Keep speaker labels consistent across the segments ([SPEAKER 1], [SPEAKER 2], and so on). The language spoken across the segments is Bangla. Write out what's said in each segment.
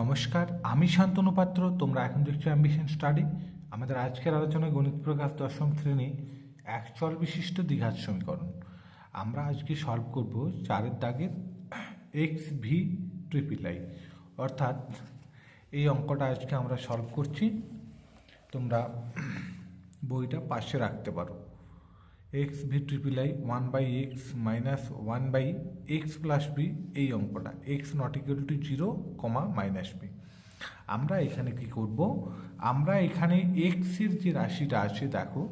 [SPEAKER 1] নমস্কার, আমি শান্তনু পাত্র তোমরা এখন দেখছ অ্যাম্বিশন স্টাডি আমাদের আজকের আলোচনায় গণিত প্রকাশ দশম শ্রেণি, এক চল বিশিষ্ট দ্বিঘাত সমীকরণ। আমরা আজকে সলভ করব চারের দাগের এক্স ভি ট্রিপল আই অর্থাৎ এই অঙ্কটা আজকে আমরা সলভ করছি। তোমরা বইটা পাশে রাখতে পারো। X V triple I one by X minus one by X plus B এই অঙ্কটা। X not equal to zero comma minus B আমরা এখানে কি করব? আমরা এখানে এক্সের যে রাশিটা আছে, দেখো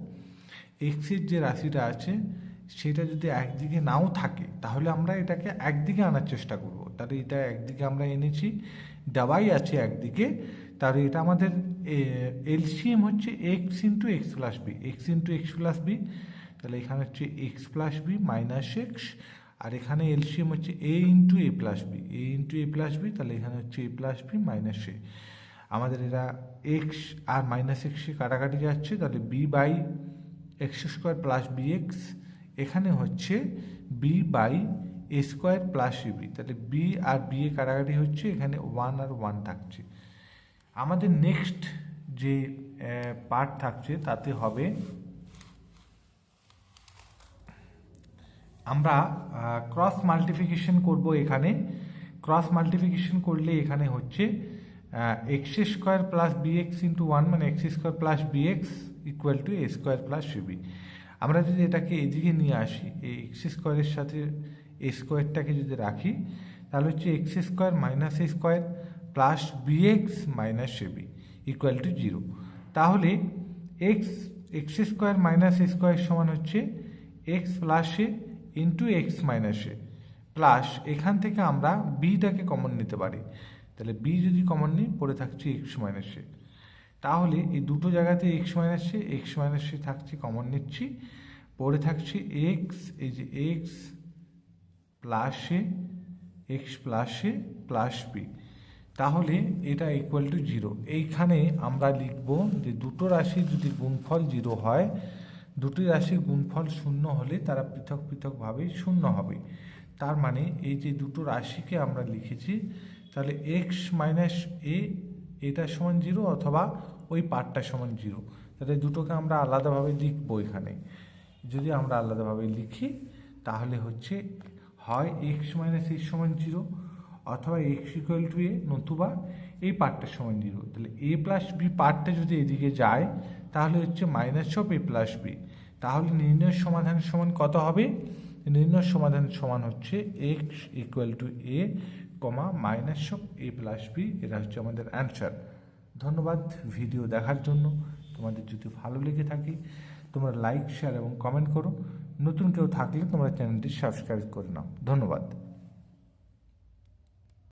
[SPEAKER 1] এক্সের যে রাশিটা আছে, সেটা যদি একদিকে নাও থাকে, তাহলে আমরা এটাকে একদিকে আনার চেষ্টা করব। তাহলে এটা একদিকে আমরা এনেছি, দেওয়াই আছে একদিকে। তাহলে এটা আমাদের এলসিএম হচ্ছে X into X plus B X into X plus B তাহলে এখানে হচ্ছে X plus B minus X আর এখানে এলসিএম হচ্ছে A into A plus B A into A plus B তাহলে এখানে হচ্ছে A plus B minus A আমাদের এরা এক্স আর মাইনাস এক্সে কাটাকাটি যাচ্ছে, তাহলে B by X square plus B X এখানে হচ্ছে B by A square plus B তাহলে বি আর বি এ কাটাকাটি হচ্ছে, এখানে ওয়ান আর ওয়ান থাকছে। আমাদের নেক্সট যে পার্ট থাকছে, তাতে হবে আমরা ক্রস মাল্টিফিকেশন করব এখানে। ক্রস মাল্টিফিকেশন করলে এখানে হচ্ছে X square plus B X into one মানে X square plus B X equal to A square plus B আমরা যদি এটাকে এদিকে নিয়ে আসি, এই এক্স স্কোয়ারের সাথে এ স্কোয়ারটাকে যদি রাখি, তাহলে হচ্ছে X square minus A square plus B X minus B equal to zero তাহলে X X square minus square সমান হচ্ছে X plus A into X minus A plus এখান থেকে আমরা বিটাকে কমন নিতে পারি। তাহলে বি যদি কমন নিই, পড়ে থাকছি এক্স মাইনাস এ তাহলে এই দুটো জায়গাতে X minus A X minus A থাকছে কমন নিচ্ছি। পড়ে থাকছে এক্স এই যে X plus A X plus A plus B তাহলে এটা ইকুয়াল টু জিরো এইখানে আমরা লিখব যে দুটো রাশি যদি গুণফল জিরো হয় দুটি রাশির গুণফল শূন্য হলে তারা পৃথক পৃথকভাবে শূন্য হবে। তার মানে এই যে দুটো রাশিকে আমরা লিখেছি, তাহলে এক্স মাইনাস এ এটা সমান জিরো অথবা ওই পার্টটা সমান জিরো তাহলে দুটোকে আমরা আলাদাভাবে লিখব এখানে। যদি আমরা আলাদাভাবে লিখি, তাহলে হচ্ছে হয় এক্স মাইনাস এর সমান জিরো অথবা এক্স ইকুয়াল টু এ নতুবা এই পার্টটার সমান জিরো তাহলে এ প্লাস বি পার্টটা যদি এদিকে যায়, তাহলে হচ্ছে minus of A plus B তাহলে নির্ণয় সমাধান সমান কত হবে? নির্ণয় সমাধান সমান হচ্ছে X equal to A comma minus of A plus B এটা হচ্ছে আমাদের অ্যান্সার ধন্যবাদ ভিডিও দেখার জন্য। তোমাদের যদি ভালো লেগে থাকে, তোমরা লাইক শেয়ার এবং কমেন্ট করো। নতুন কেউ থাকলে তোমরা চ্যানেলটি সাবস্ক্রাইব করে নাও। ধন্যবাদ।